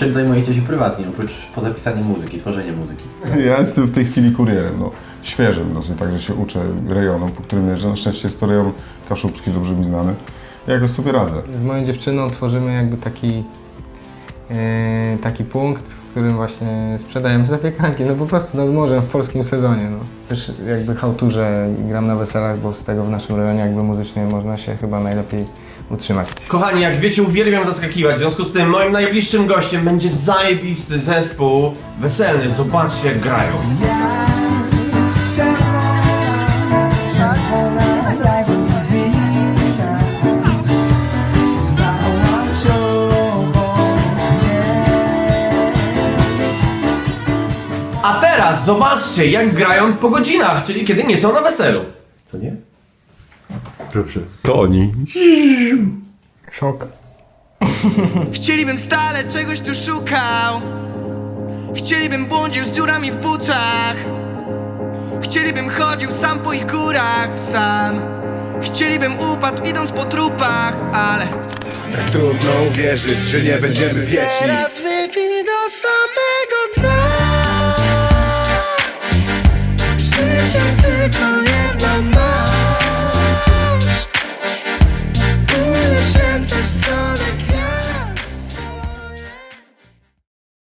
Czym zajmujecie się prywatnie, oprócz poza pisaniem muzyki, tworzeniem muzyki? Ja jestem w tej chwili kurierem, no, świeżym dosyć, także się uczę rejonu, po którym jeżdżę. Na szczęście jest to rejon kaszubski, dobrze mi znany. Ja jakoś sobie radzę. Z moją dziewczyną tworzymy jakby taki, taki punkt, w którym właśnie sprzedajemy zapiekanki, no po prostu nad morzem w polskim sezonie. No. Też jakby hałturze i gram na weselach, bo z tego w naszym rejonie jakby muzycznie można się chyba najlepiej utrzymać. Kochani, jak wiecie, uwielbiam zaskakiwać. W związku z tym moim najbliższym gościem będzie zajebisty zespół weselny. Zobaczcie jak grają. A teraz zobaczcie jak grają po godzinach, czyli kiedy nie są na weselu. Co nie? Proszę. To oni. Szok. Chcielibym stale czegoś tu szukał Chcielibym błądził z dziurami w butach Chcielibym chodził sam po ich górach sam Chcielibym upadł idąc po trupach, ale Tak trudno uwierzyć, że nie będziemy wieczni Teraz wypij do samego